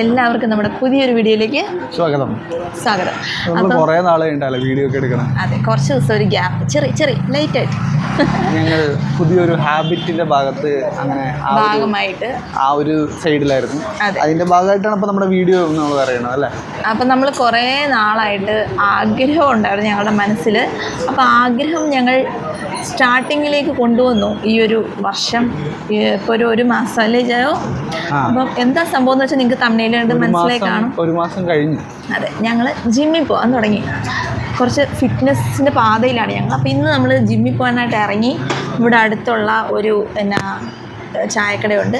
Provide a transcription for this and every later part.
എല്ലാവർക്കും നമ്മുടെ പുതിയൊരു വീഡിയോയിലേക്ക് സ്വാഗതം. സ്വാഗതം. നമ്മൾ കുറേ കഴിഞ്ഞാലേ വീഡിയോ ഒക്കെ എടുക്കണം? അതെ കുറച്ച് ദിവസം ഒരു ഗ്യാപ്പ് ചെറിയ ചെറിയ ലൈറ്റ് ആയിട്ട്. ഞങ്ങൾ പുതിയൊരു ഹാബിറ്റിന്റെ ഭാഗത്ത് അങ്ങനെ ഭാഗമായിട്ട്. ആ ഒരു സൈഡിലായിരുന്നു. അതിന്റെ ഭാഗമായിട്ടാണ് ഇപ്പൊ നമ്മുടെ വീഡിയോ നമ്മൾ അറിയണത് അല്ലേ? അപ്പൊ നമ്മൾ കുറേ നാളായിട്ട് ആഗ്രഹം ഉണ്ടായിരുന്നു ഞങ്ങളുടെ മനസ്സിൽ അപ്പൊ ആഗ്രഹം ഞങ്ങൾ സ്റ്റാർട്ടിങ്ങിലേക്ക് കൊണ്ടുവന്നു ഈ ഒരു വർഷം. ഇപ്പോൾ ഒരു ഒരു മാസം അല്ലേ ജയോ. അപ്പം എന്താ സംഭവം എന്ന് വെച്ചാൽ നിങ്ങൾക്ക് തമിഴിൽ കണ്ട് മനസ്സിലായി കാണും. ഒരു മാസം കഴിഞ്ഞു. അതെ ഞങ്ങൾ ജിമ്മിൽ പോകാൻ തുടങ്ങി. കുറച്ച് ഫിറ്റ്നസ്സിന്റെ പാതയിലാണ് ഞങ്ങൾ. അപ്പോൾ ഇന്ന് നമ്മൾ ജിമ്മിൽ പോകാനായിട്ട് ഇറങ്ങി. ഇവിടെ അടുത്തുള്ള ഒരു എന്നാ ചായക്കടയുണ്ട്.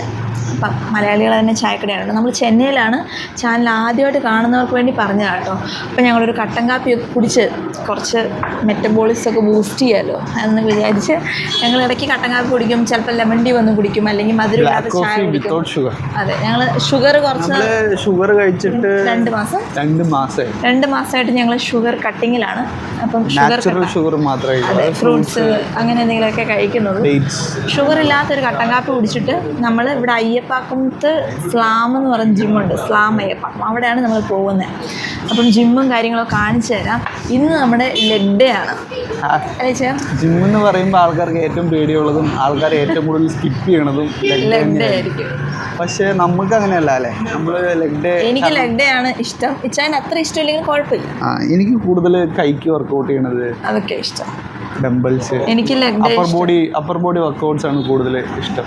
അപ്പം മലയാളികൾ തന്നെ ചായക്കടയാണ് നമ്മൾ ചെന്നൈയിലാണ് ചാനൽ ആദ്യമായിട്ട് കാണുന്നവർക്ക് വേണ്ടി പറഞ്ഞതാണ് കേട്ടോ. അപ്പം ഞങ്ങളൊരു കട്ടൻ കാപ്പിയൊക്കെ കുടിച്ച് കുറച്ച് മെറ്റബോളിസം ഒക്കെ ബൂസ്റ്റ് ചെയ്യാമല്ലോ എന്ന് വിചാരിച്ച് ഞങ്ങൾ ഇടയ്ക്ക് കട്ടൻ കാപ്പി കുടിക്കും ചിലപ്പോൾ ലെമൺ ടീ വന്ന് കുടിക്കും അല്ലെങ്കിൽ മധുരമില്ലാത്ത ചായ കുടിക്കും. ഷുഗർ അതെ ഞങ്ങൾ ഷുഗർ കുറച്ച് ഷുഗർ കഴിച്ചിട്ട് രണ്ട് മാസം. രണ്ട് മാസമായി രണ്ട് മാസമായിട്ട് ഞങ്ങൾ ഷുഗർ കട്ടിങ്ങിലാണ് അപ്പം നാച്ചുറൽ ഷുഗർ മാത്രമേ അതെ ഫ്രൂട്ട്സ് അങ്ങനെ എന്തെങ്കിലുമൊക്കെ കഴിക്കുന്നത് ഷുഗർ ഇല്ലാത്തൊരു കട്ടൻ കാപ്പി കുടിച്ചിട്ട് നമ്മൾ ഇവിടെ അയ്യപ്പാക്കുമ്പത്ത് സ്ലാം എന്ന് പറഞ്ഞ ജിമ്മുണ്ട് സ്ലാം അയ്യപ്പാക്കം അവിടെയാണ് നമ്മൾ പോകുന്നത് അപ്പം ജിമ്മും കാര്യങ്ങളൊക്കെ കാണിച്ചു തരാം. ഇന്ന് നമ്മുടെ ലെഗ് ഡേ ആണ്. ജിം എന്ന് പറയുമ്പോൾ ആൾക്കാർക്ക് ഏറ്റവും പേടിയുള്ളതും ആൾക്കാർ ഏറ്റവും കൂടുതൽ സ്കിപ്പ് ചെയ്യണതും ലെഗ് ഡേ ആയിരിക്കും. പക്ഷേ നമുക്ക് അങ്ങനെയല്ല അല്ലേ? നമ്മൾ ലെഗ് ഡേ എനിക്ക് ലെഗ് ഡേ ആണ് ഇഷ്ടം. ഇച്ചാൻ അത്ര ഇഷ്ടമില്ലെങ്കിൽ കുഴപ്പമില്ല. ആ എനിക്ക് കൂടുതൽ കൈക്ക് വർക്കൗട്ട് ചെയ്യണത് അതൊക്കെ ഇഷ്ടം. ഡംബിൾസ് എനിക്ക് leg day upper body upper body workouts ആണ് കൂടുതൽ ഇഷ്ടം.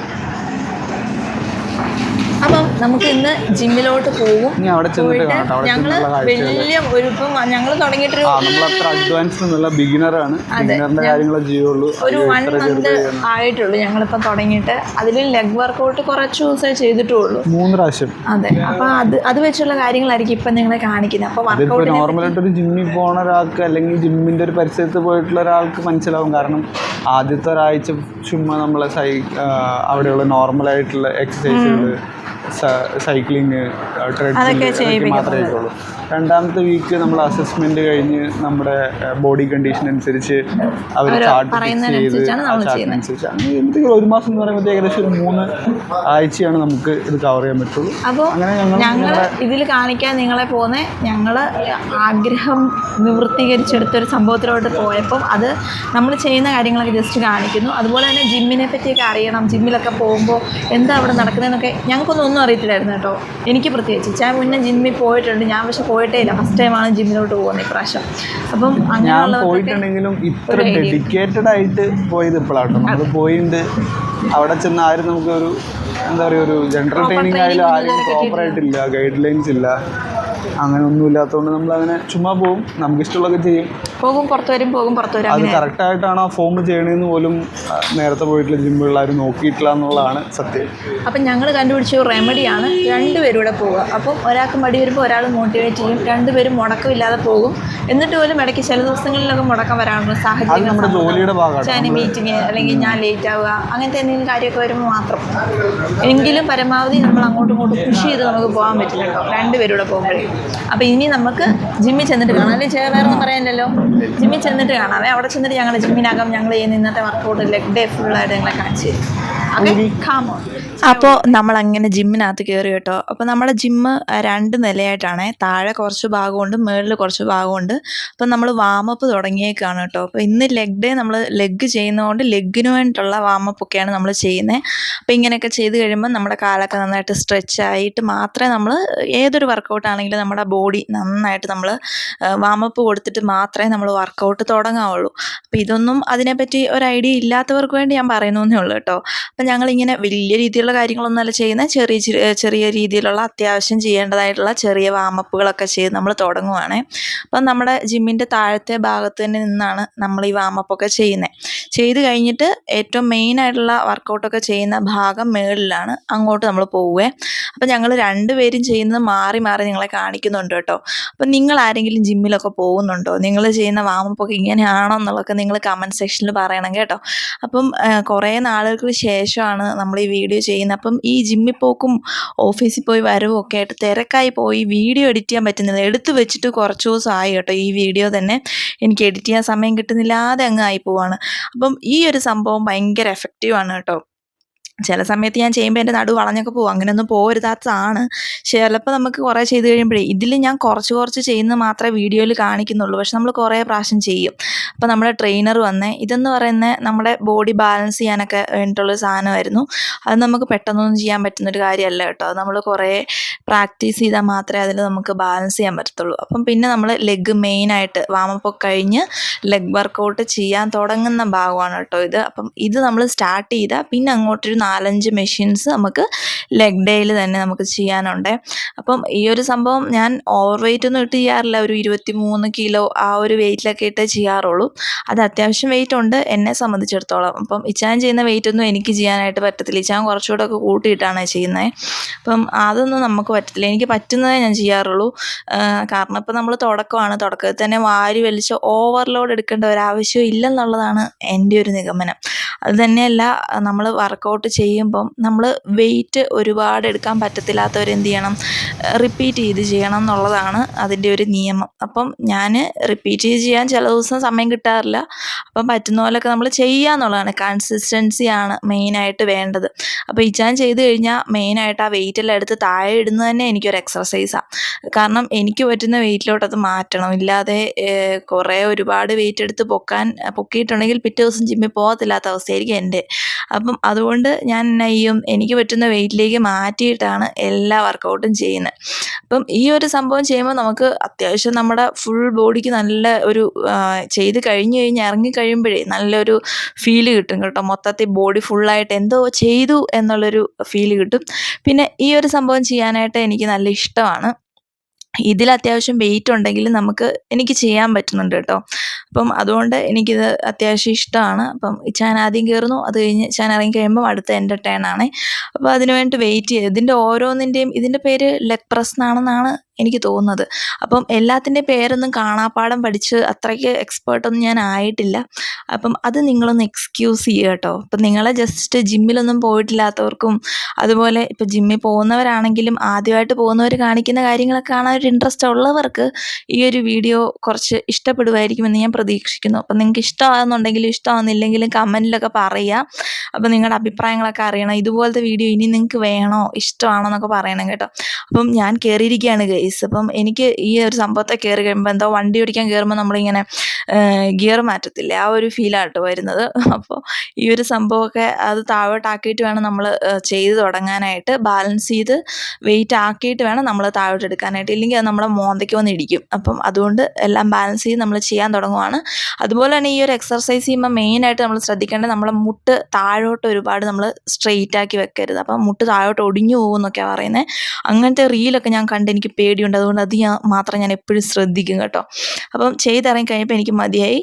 അപ്പം നമുക്ക് ഇന്ന് ജിമ്മിലോട്ട് പോകും. ഞങ്ങൾ വലിയ ഒരു ഇപ്പം ഞങ്ങൾ തുടങ്ങിയിട്ടൊരു അഡ്വാൻസ്ഡ് എന്നുള്ള ബിഗിനർ ആണ്. ബിഗിനറിന്റെ കാര്യങ്ങളെ ചെയ്യുള്ളൂ. ഒരു വൺ മന്ത് ആയിട്ടുള്ളൂ ഞങ്ങളിപ്പോ തുടങ്ങിയിട്ട്. അതിൽ ലെഗ് വർക്കൗട്ട് കുറച്ച് ദിവസമേ ചെയ്തിട്ടുള്ളൂ. മൂന്ന് പ്രാവശ്യം. അതെ. അപ്പോൾ അത് അത് വെച്ചുള്ള കാര്യങ്ങളായിരിക്കും ഇപ്പൊ നിങ്ങളെ കാണിക്കുന്നത്. ഇതിപ്പോ വർക്കൗട്ട് നോർമലായിട്ട് ഒരു ജിമ്മിൽ പോണ ഒരാൾക്ക് അല്ലെങ്കിൽ ജിമ്മിന്റെ ഒരു പരിസരത്ത് പോയിട്ടുള്ള ഒരാൾക്ക് മനസ്സിലാവും. കാരണം ആദ്യത്തെ ഒരാഴ്ച ചുമ്മാ നമ്മളെ സൈ അവിടെയുള്ള നോർമലായിട്ടുള്ള എക്സസൈസുകൾ സൈക്ലിങ് ട്രെഡ്മിൽ മാത്രമേ രണ്ടാമത്തെ വീക്ക് നമ്മൾ അസസ്മെന്റ് കഴിഞ്ഞ് നമ്മുടെ ബോഡി കണ്ടീഷൻ അനുസരിച്ച് അവർ ചാർട്ട്. അനുസരിച്ചാണ് എന്തെങ്കിലും ഒരു മാസം എന്ന് പറയുമ്പോൾ ഏകദേശം ഒരു മൂന്ന് ആഴ്ചയാണ് നമുക്ക് ഇത് കവർ ചെയ്യാൻ പറ്റുള്ളൂ. അപ്പോൾ അങ്ങനെ ഞങ്ങൾ ഇതിൽ കാണിക്കാൻ നിങ്ങളെ പോകുന്ന ഞങ്ങൾ ആഗ്രഹം നിവൃത്തീകരിച്ചെടുത്തൊരു സംഭവത്തിലോട്ട് പോയപ്പോൾ അത് നമ്മൾ ചെയ്യുന്ന കാര്യങ്ങളൊക്കെ ജസ്റ്റ് കാണിക്കുന്നു. അതുപോലെ തന്നെ ജിമ്മിനെ പറ്റിയൊക്കെ അറിയണം. ജിമ്മിലൊക്കെ പോകുമ്പോൾ എന്താ അവിടെ നടക്കുന്നതെന്നൊക്കെ ഞങ്ങൾക്കൊന്നും ഒന്നും അറിയത്തില്ലായിരുന്നു കേട്ടോ. എനിക്ക് പ്രത്യേകിച്ച്. ഞാൻ മുന്നേ ജിമ്മിൽ പോയിട്ടുണ്ട്. ഞാൻ പക്ഷെ പോയിട്ടേ ഇല്ല ഫസ്റ്റ് ടൈമാണ് ജിമ്മിലോട്ട് പോകുന്നത് ഇപ്രാവശ്യം. അപ്പം ഞാൻ പോയിട്ടുണ്ടെങ്കിലും ഇത്ര ഡെഡിക്കേറ്റഡ് ആയിട്ട് പോയത് ഇപ്പോഴാട്ടോ നമ്മൾ പോയിണ്ട്. അവിടെ ചെന്ന് ആരും നമുക്ക് ഒരു എന്താ പറയുക ഒരു ജനറൽ ട്രെയിനിങ് ആയാലും ആരും പ്രോപ്പർ ആയിട്ടില്ല. ഗൈഡ് ലൈൻസ് ഇല്ല. അങ്ങനെ ഒന്നും ഇല്ലാത്തതുകൊണ്ട് നമ്മൾ അങ്ങനെ ചുമ്മാ പോവും. നമുക്ക് ഇഷ്ടമുള്ളതൊക്കെ ചെയ്യും. പോകും പുറത്ത് വരും പോകും പുറത്ത് വരും അത് കറക്റ്റ് ആയിട്ടാണ് ആ ഫോം ചെയ്യണേന്ന് പോലും നേരത്തെ പോയിട്ടുള്ള ജിം ആരും നോക്കിയിട്ടില്ല എന്നുള്ളതാണ് സത്യം. അപ്പം ഞങ്ങൾ കണ്ടുപിടിച്ച റെമഡിയാണ് രണ്ടുപേരും ഇവിടെ പോവുക. അപ്പം ഒരാൾക്ക് മടി വരുമ്പോൾ ഒരാൾ മോട്ടിവേറ്റ് ചെയ്യും. രണ്ടുപേരും മുടക്കമില്ലാതെ പോകും. എന്നിട്ട് പോലും ഇടയ്ക്ക് ചില ദിവസങ്ങളിലൊക്കെ മുടക്കം വരാനുള്ള സാഹചര്യം നമ്മുടെ ജോലിയുടെ ഭാഗമാണ്. ചാന മീറ്റിംഗ് അല്ലെങ്കിൽ ഞാൻ ലേറ്റ് ആവുക അങ്ങനത്തെ എന്തെങ്കിലും കാര്യമൊക്കെ വരുമ്പോൾ മാത്രം. എങ്കിലും പരമാവധി നമ്മൾ അങ്ങോട്ടും ഇങ്ങോട്ടും പുഷ് ചെയ്ത് നമുക്ക് പോകാൻ പറ്റില്ല കേട്ടോ. രണ്ടുപേരും കൂടെ പോകുമ്പോഴേ. അപ്പം ഇനി നമുക്ക് ജിമ്മിൽ ചെന്നിട്ട് കാണാം. അല്ലെങ്കിൽ വേറെ ഒന്നും പറയാനില്ലല്ലോ? ജിമ്മിൽ ചെന്നിട്ട് കാണാവേ അവിടെ ചെന്നിട്ട് ഞങ്ങൾ ജിമ്മിനകം ഞങ്ങൾ ഇന്നത്തെ വർക്കൗട്ട് ലെഗ് ഡേ ഫുള്ളായിട്ട് ഞങ്ങളെ കാണിച്ചു തരും. ഓക്കെ കാമോ അപ്പോൾ നമ്മൾ അങ്ങനെ ജിമ്മിനകത്ത് കയറി കേട്ടോ. അപ്പോൾ നമ്മുടെ ജിമ്മ് രണ്ട് നിലയായിട്ടാണ്. താഴെ കുറച്ച് ഭാഗമുണ്ട് മുകളിൽ കുറച്ച് ഭാഗമുണ്ട്. അപ്പോൾ നമ്മൾ വാമപ്പ് തുടങ്ങിയേക്കാണ് കേട്ടോ. അപ്പോൾ ഇന്ന് ലെഗ് ഡേ നമ്മൾ ലെഗ് ചെയ്യുന്നതുകൊണ്ട് ലെഗിന് വേണ്ടിയിട്ടുള്ള വാമപ്പ് ഒക്കെയാണ് നമ്മൾ ചെയ്യുന്നത് അപ്പോൾ ഇങ്ങനെയൊക്കെ ചെയ്ത് കഴിയുമ്പോൾ നമ്മുടെ കാലൊക്കെ നന്നായിട്ട് സ്ട്രെച്ച് ആയിട്ട് മാത്രമേ നമ്മൾ ഏതൊരു വർക്കൗട്ട് ആണെങ്കിലും നമ്മുടെ ബോഡി നന്നായിട്ട് നമ്മൾ വാമപ്പ് കൊടുത്തിട്ട് മാത്രമേ നമ്മൾ വർക്കൗട്ട് തുടങ്ങാവുള്ളൂ. അപ്പോൾ ഇതൊന്നും അതിനെപ്പറ്റി ഒരു ഐഡിയ ഇല്ലാത്തവർക്ക് വേണ്ടി ഞാൻ പറയുന്നു ഉള്ളൂ കേട്ടോ. അപ്പം ഞങ്ങളിങ്ങനെ വലിയ രീതിയിലുള്ള കാര്യങ്ങളൊന്നുമല്ല ചെയ്യുന്നത് ചെറിയ ചെറിയ രീതിയിലുള്ള അത്യാവശ്യം ചെയ്യേണ്ടതായിട്ടുള്ള ചെറിയ വാമപ്പുകളൊക്കെ ചെയ്ത് നമ്മൾ തുടങ്ങുവാണ്. അപ്പം നമ്മുടെ ജിമ്മിന്റെ താഴത്തെ ഭാഗത്ത് തന്നെ നിന്നാണ് നമ്മൾ ഈ വാമപ്പൊക്കെ ചെയ്യുന്നത് ചെയ്ത് കഴിഞ്ഞിട്ട് ഏറ്റവും മെയിൻ ആയിട്ടുള്ള വർക്കൗട്ടൊക്കെ ചെയ്യുന്ന ഭാഗം മേളിലാണ് അങ്ങോട്ട് നമ്മൾ പോവുകയെ അപ്പം ഞങ്ങൾ രണ്ടുപേരും ചെയ്യുന്നത് മാറി മാറി നിങ്ങളെ കാണിക്കുന്നുണ്ട് കേട്ടോ. അപ്പം നിങ്ങൾ ആരെങ്കിലും ജിമ്മിലൊക്കെ പോകുന്നുണ്ടോ? നിങ്ങൾ ചെയ്യുന്ന വാമപ്പൊക്കെ ഇങ്ങനെയാണോ എന്നുള്ളതൊക്കെ നിങ്ങൾ കമന്റ് സെക്ഷനിൽ പറയണം കേട്ടോ. അപ്പം കുറേ നാളുകൾക്ക് ശേഷമാണ് നമ്മൾ ഈ വീഡിയോ ചെയ്യുന്നത്. അപ്പം ഈ ജിമ്മിൽ പോക്കും ഓഫീസിൽ പോയി വരവും ഒക്കെ ആയിട്ട് തിരക്കായി പോയി വീഡിയോ എഡിറ്റ് ചെയ്യാൻ പറ്റുന്നില്ല. എടുത്തു വെച്ചിട്ട് കുറച്ച് ദിവസമായി കേട്ടോ ഈ വീഡിയോ തന്നെ. എനിക്ക് എഡിറ്റ് ചെയ്യാൻ സമയം കിട്ടുന്നില്ലാതെ അങ്ങ് ആയി പോവാണ്. അപ്പം ഈ ഒരു സംഭവം ഭയങ്കര എഫക്റ്റീവാണ് കേട്ടോ. ചില സമയത്ത് ഞാൻ ചെയ്യുമ്പോൾ എന്റെ നടു വളഞ്ഞൊക്കെ പോകും. അങ്ങനെയൊന്നും പോരുതാത്തതാണ് ചിലപ്പോൾ നമുക്ക് കുറേ ചെയ്ത് കഴിയുമ്പോഴേ ഇതിൽ ഞാൻ കുറച്ച് കുറച്ച് ചെയ്യുന്നത് മാത്രമേ വീഡിയോയിൽ കാണിക്കുന്നുള്ളൂ. പക്ഷെ നമ്മൾ കുറേ പ്രാവശ്യം ചെയ്യും. അപ്പോൾ നമ്മുടെ ട്രെയിനർ വന്നേ ഇതെന്ന് പറയുന്നത് നമ്മുടെ ബോഡി ബാലൻസ് ചെയ്യാനൊക്കെ വേണ്ടിയിട്ടുള്ള സാധനമായിരുന്നു. അത് നമുക്ക് പെട്ടെന്നൊന്നും ചെയ്യാൻ പറ്റുന്നൊരു കാര്യമല്ല കേട്ടോ. അത് നമ്മൾ കുറേ പ്രാക്ടീസ് ചെയ്താൽ മാത്രമേ അതിൽ നമുക്ക് ബാലൻസ് ചെയ്യാൻ പറ്റത്തുള്ളൂ. അപ്പം പിന്നെ നമ്മൾ ലെഗ് മെയിനായിട്ട് വാമപ്പ് കഴിഞ്ഞ് ലെഗ് വർക്കൗട്ട് ചെയ്യാൻ തുടങ്ങുന്ന ഭാഗമാണ് കേട്ടോ ഇത്. അപ്പം ഇത് നമ്മൾ സ്റ്റാർട്ട് ചെയ്താൽ പിന്നെ അങ്ങോട്ടൊരു നാലഞ്ച് മെഷീൻസ് നമുക്ക് ലെഗ് ഡേയിൽ തന്നെ നമുക്ക് ചെയ്യാനുണ്ട്. അപ്പം ഈ ഒരു സംഭവം ഞാൻ ഓവർ വെയിറ്റ് ഒന്നും ഇട്ട് ചെയ്യാറില്ല. ഒരു ഇരുപത്തി മൂന്ന് കിലോ ആ ഒരു വെയിറ്റിലൊക്കെ ഇട്ട് ചെയ്യാറുള്ളൂ. അത് അത്യാവശ്യം വെയിറ്റ് ഉണ്ട്. എന്നെ സംബന്ധിച്ചിടത്തോളം. അപ്പം ഇച്ചാൻ ചെയ്യുന്ന വെയിറ്റ് ഒന്നും എനിക്ക് ചെയ്യാനായിട്ട് പറ്റത്തില്ല. ഇച്ചാൻ കുറച്ചുകൂടെ ഒക്കെ കൂട്ടിയിട്ടാണ് ചെയ്യുന്നത് അപ്പം അതൊന്നും നമുക്ക് പറ്റത്തില്ല. എനിക്ക് പറ്റുന്നതേ ഞാൻ ചെയ്യാറുള്ളൂ. കാരണം ഇപ്പം നമ്മൾ തുടക്കമാണ്. തുടക്കത്തിൽ തന്നെ വാരി വലിച്ച് ഓവർലോഡ് എടുക്കേണ്ട ഒരാവശ്യം ഇല്ലെന്നുള്ളതാണ് എന്റെ ഒരു നിഗമനം. അത് തന്നെയല്ല നമ്മൾ വർക്കൗട്ട് ചെയ്യുമ്പം നമ്മൾ വെയിറ്റ് ഒരുപാട് എടുക്കാൻ പറ്റത്തില്ലാത്തവർ എന്ത് ചെയ്യണം? റിപ്പീറ്റ് ചെയ്ത് ചെയ്യണം എന്നുള്ളതാണ് അതിന്റെ ഒരു നിയമം. അപ്പം ഞാൻ റിപ്പീറ്റ് ചെയ്ത് ചെയ്യാൻ ചില ദിവസം സമയം കിട്ടാറില്ല. അപ്പം പറ്റുന്ന പോലെയൊക്കെ നമ്മൾ ചെയ്യുക എന്നുള്ളതാണ്. കൺസിസ്റ്റൻസിയാണ് മെയിനായിട്ട് വേണ്ടത്. അപ്പോൾ ഇച്ചാൻ ചെയ്ത് കഴിഞ്ഞാൽ മെയിനായിട്ട് ആ വെയിറ്റ് എല്ലാം എടുത്ത് താഴെ ഇടുന്നത് തന്നെ എനിക്കൊരു എക്സർസൈസാണ് കാരണം എനിക്ക് പറ്റുന്ന വെയിറ്റിലോട്ട് അത് മാറ്റണം. ഇല്ലാതെ കുറേ ഒരുപാട് വെയിറ്റ് എടുത്ത് പൊക്കാൻ പൊക്കിയിട്ടുണ്ടെങ്കിൽ പിറ്റേ ദിവസം ജിമ്മിൽ പോകത്തില്ലാത്ത അവസ്ഥയായിരിക്കും എന്റെ. അപ്പം അതുകൊണ്ട് ഞാൻ എന്നെ ചെയ്യും? എനിക്ക് പറ്റുന്ന വെയിറ്റിലേക്ക് മാറ്റിയിട്ടാണ് എല്ലാ വർക്കൗട്ടും ചെയ്യുന്നത്. അപ്പം ഈ ഒരു സംഭവം ചെയ്യുമ്പോൾ നമുക്ക് അത്യാവശ്യം നമ്മുടെ ഫുൾ ബോഡിക്ക് നല്ല ഒരു ചെയ്ത് കഴിഞ്ഞ് കഴിഞ്ഞ് ഇറങ്ങി കഴിയുമ്പോഴേ നല്ലൊരു ഫീൽ കിട്ടും കേട്ടോ. മൊത്തത്തിൽ ബോഡി ഫുള്ളായിട്ട് എന്തോ ചെയ്തു എന്നുള്ളൊരു ഫീൽ കിട്ടും. പിന്നെ ഈ ഒരു സംഭവം ചെയ്യാനായിട്ട് എനിക്ക് നല്ല ഇഷ്ടമാണ്. ഇതിൽ അത്യാവശ്യം വെയിറ്റ് ഉണ്ടെങ്കിൽ നമുക്ക് എനിക്ക് ചെയ്യാൻ പറ്റുന്നുണ്ട് കേട്ടോ. അപ്പം അതുകൊണ്ട് എനിക്കിത് അത്യാവശ്യം ഇഷ്ടമാണ്. അപ്പം ഞാൻ ആദ്യം കയറുന്നു അത് കഴിഞ്ഞ് ഞാൻ ഇറങ്ങി കഴിയുമ്പോൾ അടുത്ത എന്റെ ടേൺ ആണ്. അപ്പോൾ അതിന് വേണ്ടി വെയിറ്റ് ചെയ്ത് ഇതിന്റെ ഓരോന്നിന്റെയും ഇതിന്റെ പേര് ലെഗ് പ്രസ് എന്നാണെന്നാണ് എനിക്ക് തോന്നുന്നത്. അപ്പം എല്ലാത്തിന്റെ പേരൊന്നും കാണാപ്പാടം പഠിച്ച് അത്രയ്ക്ക് എക്സ്പേർട്ടൊന്നും ഞാൻ ആയിട്ടില്ല. അപ്പം അത് നിങ്ങളൊന്ന് എക്സ്ക്യൂസ് ചെയ്യുക കേട്ടോ. അപ്പം നിങ്ങളെ ജസ്റ്റ് ജിമ്മിലൊന്നും പോയിട്ടില്ലാത്തവർക്കും അതുപോലെ ഇപ്പോൾ ജിമ്മിൽ പോകുന്നവരാണെങ്കിലും ആദ്യമായിട്ട് പോകുന്നവർ കാണിക്കുന്ന കാര്യങ്ങളൊക്കെ കാണാൻ ഒരു ഇൻട്രസ്റ്റ് ഉള്ളവർക്ക് ഈ ഒരു വീഡിയോ കുറച്ച് ഇഷ്ടപ്പെടുമായിരിക്കുമെന്ന് ഞാൻ പ്രതീക്ഷിക്കുന്നു. അപ്പം നിങ്ങൾക്ക് ഇഷ്ടമാകുന്നുണ്ടെങ്കിലും ഇഷ്ടമാകുന്നില്ലെങ്കിലും കമന്റിലൊക്കെ പറയുക. അപ്പം നിങ്ങളുടെ അഭിപ്രായങ്ങളൊക്കെ അറിയണം. ഇതുപോലത്തെ വീഡിയോ ഇനി നിങ്ങൾക്ക് വേണോ? ഇഷ്ടമാണോ എന്നൊക്കെ പറയണം കേട്ടോ. അപ്പം ഞാൻ കയറിയിരിക്കുകയാണ് ഗൈസ് അപ്പം എനിക്ക് ഈ ഒരു സംഭവത്തെ കയറി കഴിയുമ്പോൾ എന്തോ വണ്ടി ഓടിക്കാൻ കയറുമ്പോൾ നമ്മളിങ്ങനെ ഗിയർ മാറ്റത്തില്ലേ? ആ ഒരു ഫീലാട്ടോ വരുന്നത്. അപ്പോൾ ഈ ഒരു സംഭവമൊക്കെ അത് താഴോട്ടാക്കിയിട്ട് വേണം നമ്മൾ ചെയ്ത് തുടങ്ങാനായിട്ട്. ബാലൻസ് ചെയ്ത് വെയിറ്റ് ആക്കിയിട്ട് വേണം നമ്മൾ താഴോട്ട് എടുക്കാനായിട്ട്. ഇല്ലെങ്കിൽ അത് നമ്മളെ മോന്തയ്ക്ക് വന്ന് ഇടിക്കും. അപ്പം അതുകൊണ്ട് എല്ലാം ബാലൻസ് ചെയ്ത് നമ്മൾ ചെയ്യാൻ തുടങ്ങുവാണ്. അതുപോലെ തന്നെ ഈ ഒരു എക്സർസൈസ് ചെയ്യുമ്പോൾ മെയിനായിട്ട് നമ്മൾ ശ്രദ്ധിക്കേണ്ടത് നമ്മളെ മുട്ട് താഴോട്ട് ഒരുപാട് നമ്മൾ സ്ട്രെയിറ്റ് ആക്കി വെക്കരുത്. അപ്പം മുട്ട് താഴോട്ട് ഒടിഞ്ഞു പോകുമെന്നൊക്കെയാണ് പറയുന്നത് അങ്ങനത്തെ റീലൊക്കെ ഞാൻ കണ്ട് എനിക്ക് പേടിയുണ്ട്. അതുകൊണ്ട് അത് ഞാൻ മാത്രം ഞാൻ എപ്പോഴും ശ്രദ്ധിക്കും കേട്ടോ. അപ്പം ചെയ്തിറങ്ങി കഴിഞ്ഞപ്പോൾ എനിക്ക് മതിയായി.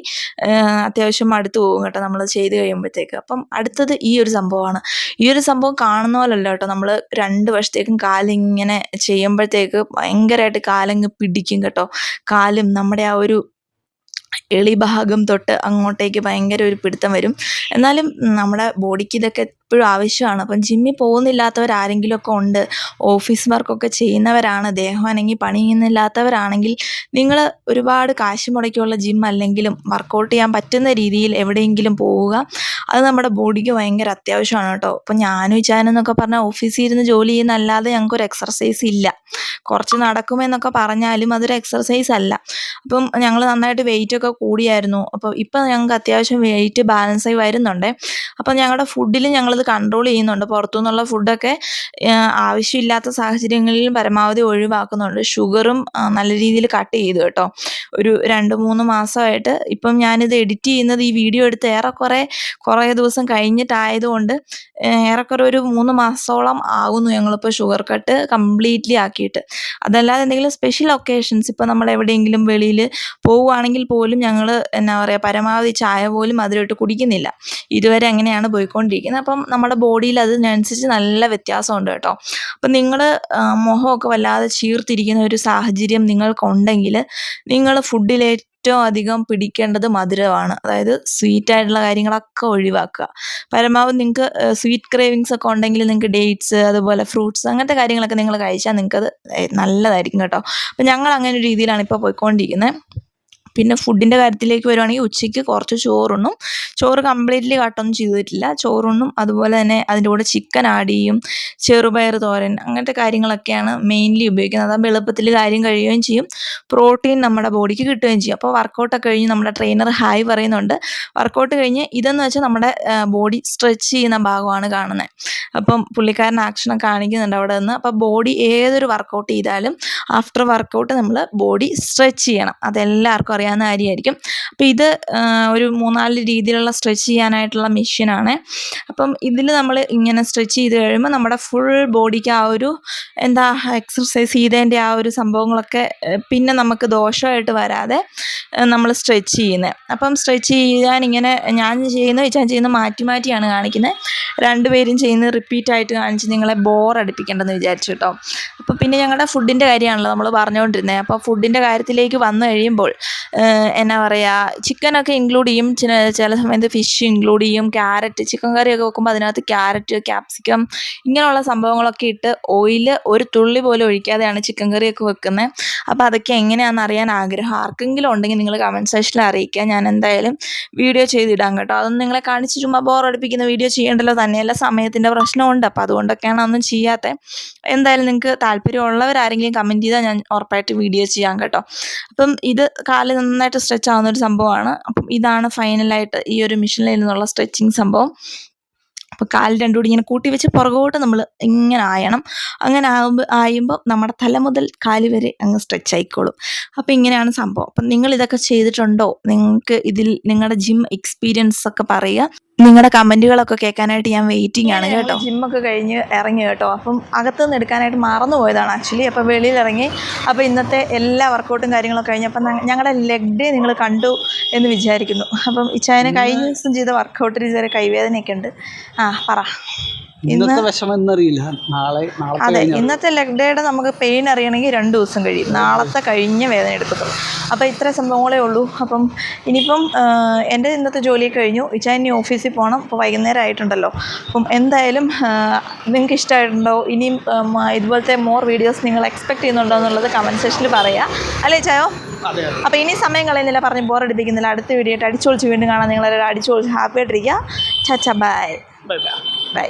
അത്യാവശ്യം അടുത്ത് പോകും കേട്ടോ നമ്മൾ ചെയ്ത് കഴിയുമ്പോഴത്തേക്ക്. അപ്പം അടുത്തത് ഈ ഒരു സംഭവമാണ്. ഈ ഒരു സംഭവം കാണുന്ന പോലല്ല കേട്ടോ. നമ്മൾ രണ്ട് വർഷത്തേക്കും കാലിങ്ങനെ ചെയ്യുമ്പോഴത്തേക്ക് ഭയങ്കരമായിട്ട് കാലങ്ങ് പിടിക്കും കേട്ടോ. കാലും നമ്മുടെ ആ ഒരു എളിഭാഗം തൊട്ട് അങ്ങോട്ടേക്ക് ഭയങ്കര ഒരു പിടുത്തം വരും. എന്നാലും നമ്മുടെ ബോഡിക്ക് ഇതൊക്കെ എപ്പോഴും ആവശ്യമാണ്. അപ്പം ജിമ്മിൽ പോകുന്നില്ലാത്തവരാരെങ്കിലുമൊക്കെ ഉണ്ട്. ഓഫീസ് വർക്കൊക്കെ ചെയ്യുന്നവരാണ്. ദേഹം പണി പണിയുന്നില്ലാത്തവരാണെങ്കിൽ നിങ്ങൾ ഒരുപാട് കാശ് മുടക്കിയുള്ള ജിം അല്ലെങ്കിലും വർക്കൗട്ട് ചെയ്യാൻ പറ്റുന്ന രീതിയിൽ എവിടെയെങ്കിലും പോവുക. അത് നമ്മുടെ ബോഡിക്ക് ഭയങ്കര അത്യാവശ്യമാണ് കേട്ടോ. അപ്പം ഞാനും ഇച്ചാനെന്നൊക്കെ പറഞ്ഞാൽ ഓഫീസിൽ ഇരുന്ന് ജോലി ചെയ്യുന്ന അല്ലാതെ ഞങ്ങൾക്കൊരു എക്സർസൈസ് ഇല്ല. കുറച്ച് നടക്കുമെന്നൊക്കെ പറഞ്ഞാലും അതൊരു എക്സർസൈസ് അല്ല. അപ്പം ഞങ്ങൾ നന്നായിട്ട് വെയിറ്റ് ഒക്കെ കൂടിയായിരുന്നു. അപ്പോൾ ഇപ്പം ഞങ്ങൾക്ക് അത്യാവശ്യം വെയിറ്റ് ബാലൻസായി വരുന്നുണ്ട്. അപ്പം ഞങ്ങളുടെ ഫുഡിൽ ഞങ്ങളിത് കൺട്രോൾ ചെയ്യുന്നുണ്ട്. പുറത്തുനിന്നുള്ള ഫുഡൊക്കെ ആവശ്യമില്ലാത്ത സാഹചര്യങ്ങളിൽ പരമാവധി ഒഴിവാക്കുന്നുണ്ട്. ഷുഗറും നല്ല രീതിയിൽ കട്ട് ചെയ്തു കേട്ടോ. ഒരു രണ്ട് മൂന്ന് മാസമായിട്ട് ഇപ്പം ഞാനിത് എഡിറ്റ് ചെയ്യുന്നത് ഈ വീഡിയോ എടുത്ത് ഏറെക്കുറെ കുറേ ദിവസം കഴിഞ്ഞിട്ടായതുകൊണ്ട് ഏറെക്കുറെ ഒരു മൂന്ന് മാസത്തോളം ആകുന്നു ഞങ്ങളിപ്പോൾ ഷുഗർ കട്ട് കംപ്ലീറ്റ്ലി ആക്കിയിട്ട്. അതല്ലാതെ എന്തെങ്കിലും സ്പെഷ്യൽ ഒക്കേഷൻസ് ഇപ്പോൾ നമ്മൾ എവിടെയെങ്കിലും വെളിയിൽ പോവുകയാണെങ്കിൽ പോലും ഞങ്ങൾ എന്നാ പറയുക പരമാവധി ചായ പോലും അതിലോട്ട് കുടിക്കുന്നില്ല. ഇതുവരെ അങ്ങനെയാണ് പോയിക്കൊണ്ടിരിക്കുന്നത്. അപ്പം നമ്മുടെ ബോഡിയിൽ അതിനനുസരിച്ച് നല്ല വ്യത്യാസമുണ്ട് കേട്ടോ. അപ്പം നിങ്ങൾ മുഖമൊക്കെ വല്ലാതെ ചീർത്തിരിക്കുന്ന ഒരു സാഹചര്യം നിങ്ങൾക്കുണ്ടെങ്കിൽ നിങ്ങൾ ഫുഡിൽ ഏറ്റവും അധികം പിടിക്കേണ്ടത് മധുരമാണ്. അതായത് സ്വീറ്റ് ആയിട്ടുള്ള കാര്യങ്ങളൊക്കെ ഒഴിവാക്കുക. പരമാവധി നിങ്ങൾക്ക് സ്വീറ്റ് ക്രേവിങ്സ് ഒക്കെ ഉണ്ടെങ്കിൽ നിങ്ങൾക്ക് ഡേറ്റ്സ് അതുപോലെ ഫ്രൂട്ട്സ് അങ്ങനത്തെ കാര്യങ്ങളൊക്കെ നിങ്ങൾ കഴിച്ചാൽ നിങ്ങൾക്കത് നല്ലതായിരിക്കും കേട്ടോ. അപ്പം ഞങ്ങൾ അങ്ങനെ ഒരു രീതിയിലാണ് ഇപ്പോൾ പോയിക്കൊണ്ടിരിക്കുന്നത്. പിന്നെ ഫുഡിന്റെ കാര്യത്തിലേക്ക് വരുവാണെങ്കിൽ ഉച്ചയ്ക്ക് കുറച്ച് ചോറുണ്ണും. ചോറ് കംപ്ലീറ്റ്ലി കട്ടൊന്നും ചെയ്തിട്ടില്ല. ചോറുണ്ണും അതുപോലെ തന്നെ അതിന്റെ കൂടെ ചിക്കൻ ആഡ് ചെയ്യും ചെറുപയർ തോരൻ അങ്ങനത്തെ കാര്യങ്ങളൊക്കെയാണ് മെയിൻലി ഉപയോഗിക്കുന്നത്. അതാകുമ്പോൾ എളുപ്പത്തിൽ കാര്യം കഴിയുകയും ചെയ്യും. പ്രോട്ടീൻ നമ്മുടെ ബോഡിക്ക് കിട്ടുകയും ചെയ്യും. അപ്പോൾ വർക്കൗട്ടൊക്കെ കഴിഞ്ഞ് നമ്മുടെ ട്രെയിനർ ഹായ് പറയുന്നുണ്ട്. വർക്കൗട്ട് കഴിഞ്ഞ് ഇതെന്ന് വെച്ചാൽ നമ്മുടെ ബോഡി സ്ട്രെച്ച് ചെയ്യുന്ന ഭാഗമാണ് കാണുന്നത്. അപ്പം പുള്ളിക്കാരൻ ആക്ഷനൊക്കെ കാണിക്കുന്നുണ്ട് അവിടെ നിന്ന്. അപ്പോൾ ബോഡി ഏതൊരു വർക്കൗട്ട് ചെയ്താലും ആഫ്റ്റർ വർക്കൗട്ട് നമ്മൾ ബോഡി സ്ട്രെച്ച് ചെയ്യണം. അതെല്ലാവർക്കും അറിയാവുന്ന കാര്യമായിരിക്കും അപ്പോൾ ഇത് ഒരു മൂന്നാൽ രീതിയിലുള്ള സ്ട്രെച്ച് ചെയ്യാനായിട്ടുള്ള മെഷീനാണ് അപ്പം ഇതിൽ നമ്മൾ ഇങ്ങനെ സ്ട്രെച്ച് ചെയ്ത് കഴിയുമ്പോൾ നമ്മുടെ ഫുൾ ബോഡിക്ക് ആ ഒരു എന്താ എക്സർസൈസ് ചെയ്തതിന്റെ ആ ഒരു സംഭവങ്ങളൊക്കെ പിന്നെ നമുക്ക് ദോഷമായിട്ട് വരാതെ നമ്മൾ സ്ട്രെച്ച് ചെയ്യുന്നത് അപ്പം സ്ട്രെച്ച് ചെയ്യാൻ ഇങ്ങനെ ഞാൻ ചെയ്യുന്ന ഞാൻ ചെയ്യുന്ന മാറ്റി മാറ്റിയാണ് കാണിക്കുന്നത് രണ്ടുപേരും റിപ്പീറ്റ് ആയിട്ട് കാണിച്ച് നിങ്ങളെ ബോർ അടുപ്പിക്കേണ്ടെന്ന് വിചാരിച്ചു കേട്ടോ. അപ്പോൾ പിന്നെ ഞങ്ങളുടെ ഫുഡിന്റെ കാര്യമാണല്ലോ നമ്മൾ പറഞ്ഞുകൊണ്ടിരുന്നത് അപ്പോൾ ഫുഡിന്റെ കാര്യത്തിലേക്ക് വന്നു കഴിയുമ്പോൾ എന്നാ പറയുക ചിക്കനൊക്കെ ഇൻക്ലൂഡ് ചെയ്യും. ചില ചില സമയത്ത് ഫിഷ് ഇൻക്ലൂഡ് ചെയ്യും. ക്യാരറ്റ് ചിക്കൻ കറിയൊക്കെ വെക്കുമ്പോൾ അതിനകത്ത് ക്യാരറ്റ് ക്യാപ്സിക്കം ഇങ്ങനെയുള്ള സംഭവങ്ങളൊക്കെ ഇട്ട് ഓയിൽ ഒരു തുള്ളി പോലും ഒഴിക്കാതെയാണ് ചിക്കൻ കറിയൊക്കെ വെക്കുന്നത് അപ്പോൾ അതൊക്കെ എങ്ങനെയാണെന്ന് അറിയാൻ ആഗ്രഹം. ആർക്കെങ്കിലും ഉണ്ടെങ്കിൽ നിങ്ങൾ കമന്റ് സെക്ഷനിൽ അറിയിക്കുക. ഞാൻ എന്തായാലും വീഡിയോ ചെയ്തിടാം കേട്ടോ. അതൊന്നും നിങ്ങളെ കാണിച്ച് ചുമ്മാ ബോറടിപ്പിക്കുന്ന വീഡിയോ ചെയ്യേണ്ടല്ലോ. തന്നെയല്ല സമയത്തിന്റെ പ്രശ്നമുണ്ട്. അപ്പോൾ അതുകൊണ്ടൊക്കെയാണ് അതൊന്നും ചെയ്യാത്തത് എന്തായാലും നിങ്ങൾക്ക് താല്പര്യമുള്ളവരാരെങ്കിലും കമന്റ് ചെയ്താൽ ഞാൻ ഉറപ്പായിട്ട് വീഡിയോ ചെയ്യാം കേട്ടോ. അപ്പം ഇത് കാൽ നന്നായിട്ട് സ്ട്രെച്ച് ആവുന്ന ഒരു സംഭവമാണ്. അപ്പം ഇതാണ് ഫൈനലായിട്ട് ഈ ഒരു മിഷനിൽ നിന്നുള്ള സ്ട്രെച്ചിങ് സംഭവം. അപ്പോൾ കാൽ രണ്ടുകൂടി ഇങ്ങനെ കൂട്ടി വെച്ച് പുറകോട്ട് നമ്മൾ ഇങ്ങനെ ആയണം. അങ്ങനെ ആകുമ്പോൾ ആയുമ്പോൾ നമ്മുടെ തല മുതൽ കാൽ വരെ അങ്ങ് സ്ട്രെച്ച് ആയിക്കോളും. അപ്പോൾ ഇങ്ങനെയാണ് സംഭവം. അപ്പം നിങ്ങൾ ഇതൊക്കെ ചെയ്തിട്ടുണ്ടോ? നിങ്ങൾക്ക് ഇതിൽ നിങ്ങളുടെ ജിം എക്സ്പീരിയൻസ് ഒക്കെ പറയുക. നിങ്ങളുടെ കമന്റുകളൊക്കെ കേൾക്കാനായിട്ട് ഞാൻ വെയിറ്റിംഗ് ആണ് കേട്ടോ. ജിമ്മൊക്കെ കഴിഞ്ഞ് ഇറങ്ങി കേട്ടോ. അപ്പം അകത്തുനിന്ന് എടുക്കാനായിട്ട് മറന്നു പോയതാണ് ആക്ച്വലി അപ്പോൾ വെളിയിൽ ഇറങ്ങി അപ്പോൾ ഇന്നത്തെ എല്ലാ വർക്കൗട്ടും കാര്യങ്ങളൊക്കെ കഴിഞ്ഞ് അപ്പം ഞങ്ങളുടെ ലെഗ് ഡേ നിങ്ങൾ കണ്ടു എന്ന് വിചാരിക്കുന്നു. അപ്പം ഇച്ചായനെ കഴിഞ്ഞ ദിവസം ചെയ്ത വർക്കൗട്ടിൽ ചെറിയ കൈവേദനയൊക്കെ ഉണ്ട്. ആ പറ. ഇന്നത്തെ വിഷമം എന്നറിയില്ല നാളെ അതെ ഇന്നത്തെ ലെഗ് ഡേയുടെ നമുക്ക് പെയിൻ അറിയണമെങ്കിൽ രണ്ട് ദിവസം കഴിയും. നാളത്തെ കഴിഞ്ഞ വേദന എടുക്കത്തുള്ളൂ. അപ്പോൾ ഇത്ര സംഭവങ്ങളേ ഉള്ളൂ. അപ്പം ഇനിയിപ്പം എന്റെ ഇന്നത്തെ ജോലി കഴിഞ്ഞു. ഇച്ചാൻ ഇനി ഓഫീസിൽ പോകണം അപ്പോൾ വൈകുന്നേരം ആയിട്ടുണ്ടല്ലോ. അപ്പം എന്തായാലും നിങ്ങൾക്ക് ഇഷ്ടമായിട്ടുണ്ടോ? ഇനിയും ഇതുപോലത്തെ മോർ വീഡിയോസ് നിങ്ങൾ എക്സ്പെക്ട് ചെയ്യുന്നുണ്ടോ എന്നുള്ളത് കമന്റ് സെക്ഷനിൽ പറയാം. അല്ലേ ചായോ അപ്പോൾ ഇനി സമയം കളയുന്നില്ല. പറഞ്ഞ് ബോറടിപ്പിക്കുന്നില്ല അടുത്ത വീഡിയോ ആയിട്ട് അടിച്ചൊളിച്ച് വീണ്ടും കാണാൻ നിങ്ങളെല്ലാവരും അടിച്ചൊളിച്ച് ഹാപ്പി ആയിട്ടിരിക്കുക. ചച്ച ബൈ ബൈ